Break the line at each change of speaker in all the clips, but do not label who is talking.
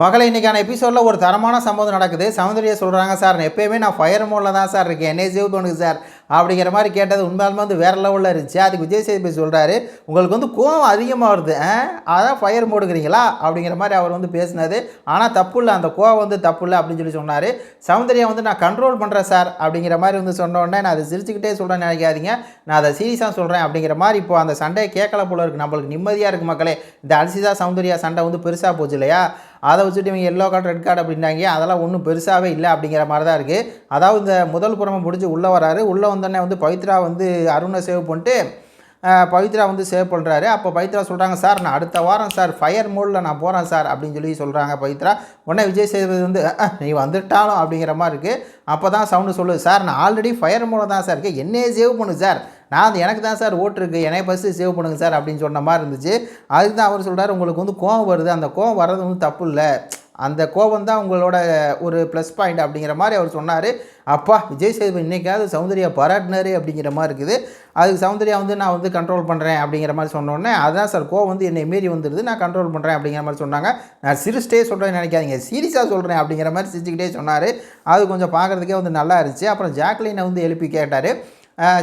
மகளை இன்றைக்கான எபிசோடில் ஒரு தரமான சம்பவம் நடக்குது. சௌந்தர்யா சொல்கிறாங்க சார் நான் நான் ஃபயர் மோடில் தான் சார் இருக்கேன். என்னை சேவ் பண்ணுங்க சார். அப்படிங்கிற மாதிரி கேட்டது உண்மையாலுமே வந்து வேறு லெவலில் இருந்துச்சு. அதுக்கு விஜய் சேதுபதி சொல்கிறாரு உங்களுக்கு வந்து கோவம் அதிகமாக வருது ஆ? அதான் ஃபயர் மோடுங்கிறீங்களா அப்படிங்கிற மாதிரி அவர் வந்து பேசினது ஆனால் தப்பு இல்லை அந்த கோவம் வந்து தப்பு இல்லை அப்படின்னு சொல்லி சொன்னார். சௌந்தர்யா வந்து நான் கண்ட்ரோல் பண்ணுறேன் சார் அப்படிங்கிற மாதிரி வந்து சொன்ன உடனே நான் அதை சிரிச்சுக்கிட்டே சொல்கிறேன்னு நினைக்காதீங்க. நான் அதை சீரியஸாக சொல்கிறேன் அப்படிங்கிற மாதிரி இப்போ அந்த சண்டையை கேட்கல போல இருக்குது நம்மளுக்கு நிம்மதியாக இருக்குது மக்களே. இந்த அல்சிதா சௌந்தர்யா சண்டை வந்து பெருசாக போச்சு இல்லையா? அதை வச்சுட்டு இவங்க எல்லோ கார்டு ரெட் கார்டு அப்படின்னாங்க. அதெல்லாம் ஒன்றும் பெருசாகவே இல்லை அப்படிங்கிற மாதிரி தான் இருக்குது அதாவது இந்த முதல் புறமை முடிஞ்சு உள்ளே வராரு. உள்ளே வந்தோடனே வந்து பவித்ரா வந்து அருணை சேவ் பண்ணிட்டு பவித்ரா வந்து சேவ் பண்ணுறாரு அப்போ பவித்ரா சொல்கிறாங்க சார் நான் அடுத்த வாரம் சார் ஃபயர் மோடில் நான் போகிறேன் சார் அப்படின்னு சொல்லி சொல்கிறாங்க பவித்ரா. உடனே விஜய் சேதுபதி வந்து நீ வந்துட்டாலும் அப்படிங்கிற மாதிரி இருக்குது அப்போ தான் சவுண்டு சொல்லுது சார் நான் ஆல்ரெடி ஃபயர் மோடில் தான் சார் இருக்கேன். என்னையே சேவ் பண்ணு சார். நான் எனக்கு தான் சார் ஓட்டு இருக்குது என்னை ஃபஸ்ட்டு சேவ் பண்ணுங்க சார் அப்படின்னு சொன்ன மாதிரி இருந்துச்சு. அதுக்கு தான் அவர் சொல்கிறார் உங்களுக்கு வந்து கோவம் வருது. அந்த கோவம் வர்றது வந்து தப்பு இல்லை. அந்த கோபம் தான் உங்களோட ஒரு ப்ளஸ் பாயிண்ட் அப்படிங்கிற மாதிரி அவர் சொன்னார். அப்பா விஜய் சேதுபதி இன்றைக்காவது சௌந்தர்யா பாராட்டினாரு அப்படிங்கிற மாதிரி இருக்குது. அதுக்கு சௌந்தர்யா வந்து நான் வந்து கண்ட்ரோல் பண்ணுறேன் அப்படிங்கிற மாதிரி சொன்னோடனே அதான் சார் கோவம் வந்து என்னை மீறி வந்துடுது நான் கண்ட்ரோல் பண்ணுறேன் அப்படிங்கிற மாதிரி சொன்னாங்க. நான் சிரிச்சிட்டே சொல்கிறேன்னு நினைக்காதீங்க. சீரியஸாக சொல்கிறேன் அப்படிங்கிற மாதிரி சிரிச்சுக்கிட்டே சொன்னார். அது கொஞ்சம் பார்க்குறதுக்கே வந்து நல்லா இருந்துச்சு. அப்புறம் ஜாக்லினை வந்து எழுப்பி கேட்டார்.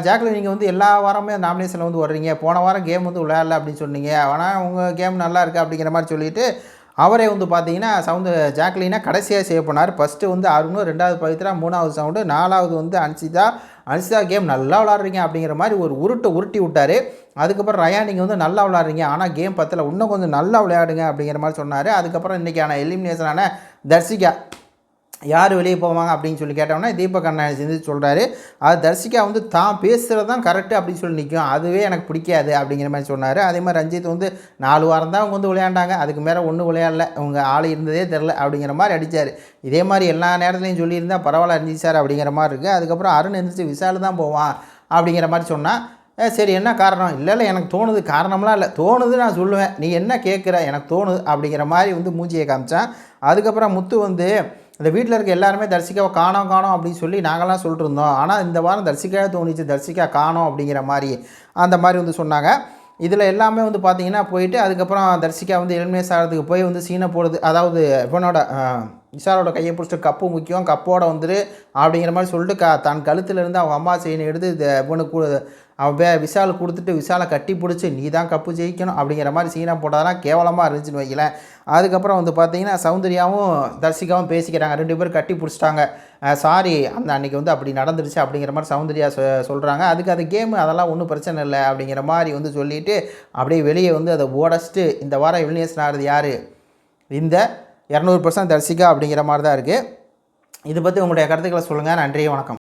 ஜாக்லின் நீங்கள் வந்து எல்லா வாரமே நாமினேஷனில் வந்து வர்றீங்க போன வாரம் கேம் வந்து விளையாடல அப்படின்னு சொன்னீங்க. ஆனால் உங்கள் கேம் நல்லா இருக்குது அப்படிங்கிற மாதிரி சொல்லிட்டு அவரே வந்து பார்த்தீங்கன்னா சவுண்டு ஜாக்லினா கடைசியாக சேவ் பண்ணார். ஃபஸ்ட்டு வந்து அருண் ரெண்டாவது பவித்ரா மூணாவது சவுண்டு நாலாவது வந்து அன்சிதா. அன்சிதா கேம் நல்லா விளாட்றீங்க அப்படிங்கிற மாதிரி ஒரு உருட்டு உருட்டி விட்டார். அதுக்கப்புறம் ரயா நீங்கள் வந்து நல்லா விளாட்றீங்க. ஆனால் கேம் பத்தில் இன்னும் கொஞ்சம் நல்லா விளையாடுங்க அப்படிங்கிற மாதிரி சொன்னார். அதுக்கப்புறம் இன்றைக்கான எலிமினேஷனான தர்சிகா யார் வெளியே போவாங்க அப்படின்னு சொல்லி கேட்டோம்னா தீபக் அண்ணா செஞ்சு சொல்கிறாரு அது தர்சிகா வந்து தான் பேசுகிறது தான் கரெக்டு அப்படின்னு சொல்லி நிற்கும் அதுவே எனக்கு பிடிக்காது அப்படிங்கிற மாதிரி சொன்னார். அதே மாதிரி ரஞ்சித் வந்து நாலு வாரம் தான் அவங்க வந்து விளையாண்டாங்க. அதுக்கு மேலே ஒன்றும் விளையாடல. அவங்க ஆள் இருந்ததே தெரில அப்படிங்கிற மாதிரி அடித்தார் இதே மாதிரி எல்லா நேரத்துலையும் சொல்லியிருந்தால் பரவாயில்ல ரஞ்சித் சார் அப்படிங்கிற மாதிரி இருக்குது அதுக்கப்புறம் அருண் எழுந்திரிச்சு விசால் தான் போவான் அப்படிங்கிற மாதிரி சொன்னால் சரி என்ன காரணம்? இல்லை இல்லை எனக்கு தோணுது. காரணம்லாம் இல்லை. தோணுது நான் சொல்லுவேன். நீ என்ன கேட்குற எனக்கு தோணுது. அப்படிங்கிற மாதிரி வந்து மூஞ்சியை காமிச்சான். அதுக்கப்புறம் முத்து வந்து இந்த வீட்டில் இருக்க எல்லாருமே தர்சிகாவை காணோம் காணோம் அப்படின்னு சொல்லி நாங்களாம் சொல்லிட்டு இருந்தோம். ஆனால் இந்த வாரம் தர்சிகாவே தோணிச்சு தர்சிகா காணோம் அப்படிங்கிற மாதிரி அந்த மாதிரி வந்து சொன்னாங்க. இதில் எல்லாமே வந்து பார்த்தீங்கன்னா போயிட்டு அதுக்கப்புறம் தர்சிகா வந்து எலிமினேஸ் ஆகிறதுக்கு போய் வந்து சீனை போடுறது அதாவது இவனோட அஹ், விஷாலோட கையை பிடிச்சிட்டு கப்பு முக்கியம் கப்போட வந்துரு அப்படிங்கிற மாதிரி சொல்லிட்டு க தன் கழுத்தில் இருந்து அவங்க அம்மா செயினை எடுத்து இது இவனுக்கு அவன் வே விஷால் கொடுத்துட்டு விஷாலை கட்டி பிடிச்சி நீ தான் கப்பு ஜெயிக்கணும் அப்படிங்கிற மாதிரி சீனா போட்டதெல்லாம் கேவலமாக இருந்துச்சுன்னு வைக்கல அதுக்கப்புறம் வந்து பார்த்தீங்கன்னா சௌந்தர்யாவும் தர்சிகாவும் பேசிக்கிறாங்க. ரெண்டு பேரும் கட்டி பிடிச்சிட்டாங்க. சாரி அந்த அன்னைக்கு வந்து அப்படி நடந்துருச்சு அப்படிங்கிற மாதிரி சௌந்தர்யா சொ சொல்கிறாங்க அதுக்கு அது கேமு அதெல்லாம் ஒன்றும் பிரச்சனை இல்லை அப்படிங்கிற மாதிரி வந்து சொல்லிட்டு அப்படியே வெளியே வந்து அதை ஓடச்சிட்டு இந்த வாரம் எலிமினேஷன் ஆகிறது யார்? இந்த இரநூறு பர்சன்ட் தரிசிக்கா அப்படிங்கிற மாதிரி தான் இருக்குது இதை பற்றி உங்களுடைய கருத்துக்களை சொல்லுங்கள் நன்றி வணக்கம்.